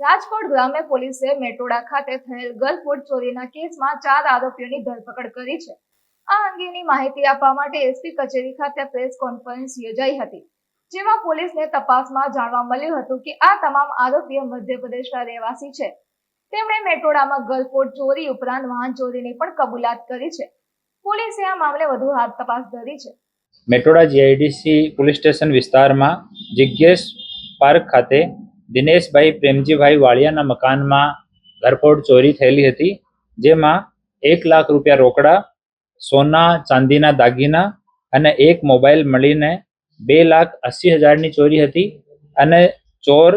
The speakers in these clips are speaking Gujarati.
રાજકોટ ગ્રામ્ય પોલીસે મેટોડા ખાતે થયેલ ગર્લફૂડ ચોરીના કેસમાં ચાર આરોપીઓની ધરપકડ કરી છે. આ અંગેની માહિતી આપવા માટે એસપી કચેરી ખાતે પ્રેસ કોન્ફરન્સ યોજાઈ હતી, જેમાં પોલીસને તપાસમાં જાણવા મળ્યું હતું કે આ તમામ આરોપીઓ મધ્યપ્રદેશના રહેવાસી છે. તેમણે મેટોડામાં ગર્લફૂડ ચોરી ઉપરાંત વાહન ચોરીની પણ કબૂલાત કરી છે. પોલીસે આ મામલે વધુ હાથ તપાસ ધરી છે. મેટોડા જીઆઈડીસી પોલીસ સ્ટેશન વિસ્તારમાં જિજ્ઞેશ પાર્ક ખાતે દિનેશભાઈ પ્રેમજીભાઈ વાળિયાના મકાનમાં ઘરફોડ ચોરી થયેલી હતી, જેમાં એક લાખ રૂપિયા રોકડા, સોના, ચાંદીના દાગીના અને એક મોબાઈલ મળીને બે લાખ અસી હજારની ચોરી હતી અને ચોર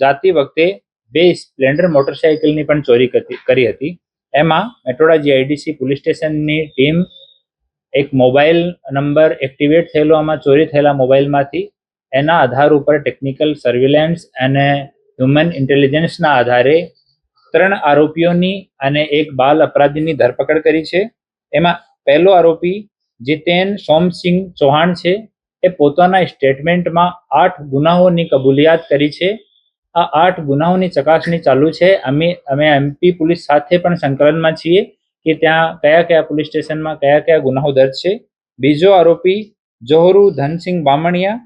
જાતી વખતે બે સ્પ્લેન્ડર મોટરસાઇકલની પણ ચોરી કરી હતી. એમાં મેટોડા જીઆઈડીસી પોલીસ સ્ટેશનની ટીમ એક મોબાઈલ નંબર એક્ટિવેટ થયેલો, આમાં ચોરી થયેલા મોબાઈલમાંથી એના આધાર ઉપર ટેકનિકલ સર્વેલન્સ અને હ્યુમન ઇન્ટેલિજન્સના આધારે ત્રણ આરોપીઓની અને એક બાલ અપરાધીની ધરપકડ કરી છે. એમાં પહેલો આરોપી જીતેન સોમસિંહ ચૌહાણ છે. એ પોતાના સ્ટેટમેન્ટમાં આઠ ગુનાઓની કબૂલિયાત કરી છે. આ આઠ ગુનાઓની ચકાસણી ચાલુ છે. અમે અમે એમપી પોલીસ સાથે પણ સંકલનમાં છીએ કે ત્યાં કયા કયા પોલીસ સ્ટેશનમાં કયા કયા ગુનાઓ દર્જ છે. બીજો આરોપી જોહરુ ધનસિંહ બામણિયા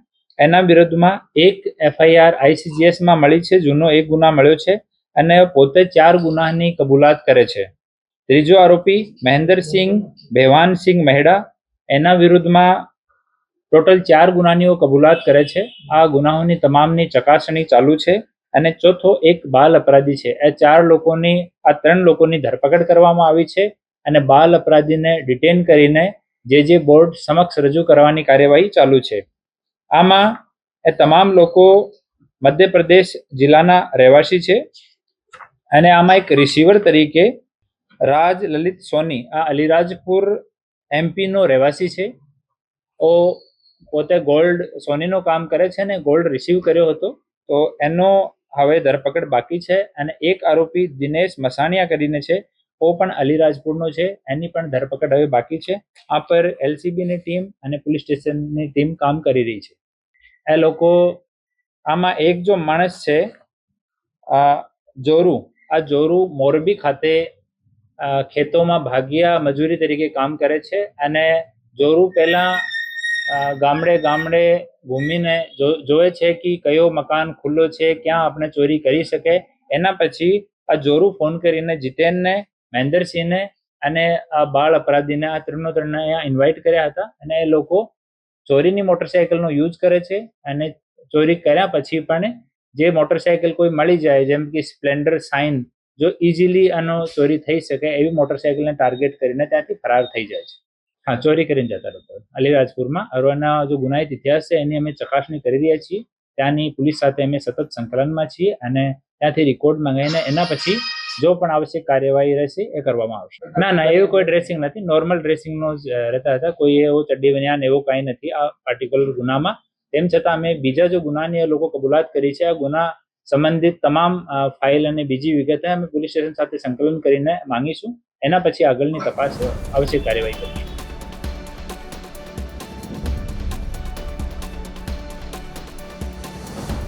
એના વિરુદ્ધમાં એક એફઆઈઆર આઈસીજીએસમાં મળી છે, જૂનો એક ગુના મળ્યો છે અને પોતે ચાર ગુનાની કબૂલાત કરે છે. ત્રીજો આરોપી મહેન્દ્રસિંહ ભેવાનસિંહ મહેડા, એના વિરુદ્ધમાં ટોટલ ચાર ગુનાનીઓ કબૂલાત કરે છે. આ ગુનાઓની તમામની ચકાસણી ચાલુ છે અને ચોથો એક બાલ અપરાધી છે. એ ચાર લોકોની, આ ત્રણ લોકોની ધરપકડ કરવામાં આવી છે અને બાલ અપરાધીને ડિટેન કરીને જે જે બોર્ડ સમક્ષ રજૂ કરવાની કાર્યવાહી ચાલુ છે. આમાં એ તમામ લોકો મધ્યપ્રદેશ જિલ્લાના રહેવાસી છે. અને આમાં એક રિસીવર તરીકે રાજ લલિત સોની, આ અલીરાજપુર એમપીનો રહેવાસી છે. ઓ પોતે ગોલ્ડ સોનીનું કામ કરે છે ને ગોલ્ડ રિસીવ કર્યો હતો. તો એનો હવે ધરપકડ બાકી છે અને એક આરોપી દિનેશ મસાણિયા કરીને છે. ઓ પણ અલીરાજપુરનો છે, એની પણ ધરપકડ હવે બાકી છે. આ પર એલસીબીની ટીમ અને પોલીસ સ્ટેશનની ટીમ કામ કરી રહી છે. એ લોકો આમાં એક જો માણસ છે આ જોરુ આ જોરુ મોરબી ખાતે ખેતોમાં ભાગિયા મજૂરી તરીકે કામ કરે છે અને જોરુ પહેલા ગામડે ગામડે ઘૂમીને જોવે છે કે કયો મકાન ખુલ્લો છે, ક્યાં આપણે ચોરી કરી શકે. એના પછી આ જોરુ ફોન કરીને જીતેનને, મહેન્દ્રસિંહને અને આ બાળ અપરાધીને આ ત્રણનો ત્રણને અહીંયા ઇન્વાઇટ કર્યા હતા અને એ લોકો ચોરીની મોટરસાયકલનો યુઝ કરે છે અને ચોરી કર્યા પછી પણ જે મોટરસાયકલ કોઈ મળી જાય, જેમ કે સ્પ્લેન્ડર સાઇન જો ઇઝીલી આનો ચોરી થઈ શકે, એવી મોટરસાયકલને ટાર્ગેટ કરીને ત્યાંથી ફરાર થઈ જાય છે. હા, ચોરી કરીને જતા રહેતા અલીરાજપુરમાં અરવાના જો ગુનાહિત ઇતિહાસ છે, એની અમે ચકાસણી કરી રહ્યા છીએ. ત્યાંની પોલીસ સાથે અમે સતત સંકલનમાં છીએ અને ત્યાંથી રેકોર્ડ મંગાવીને એના પછી જો પણ આવશ્યક કાર્યવાહી રહેશે, એ કરવામાં આવશે. ના ના, એવું કોઈ ડ્રેસિંગ નથી. નોર્મલ ડ્રેસિંગનો જ રહેતા હતા. કોઈ એવો ચડ્ડી બન્યાન એવો કાંઈ નથી. આ પર્ટિક્યુલર ગુનામાં. તેમ છતાં અમે બીજા જો ગુનાની લોકો કબૂલાત કરી છે, આ ગુના સંબંધિત તમામ ફાઇલ અને બીજી વિગતે અમે પોલીસ સ્ટેશન સાથે સંકલન કરીને માંગીશું. એના પછી આગળની તપાસ આવશ્યક કાર્યવાહી કરીશું.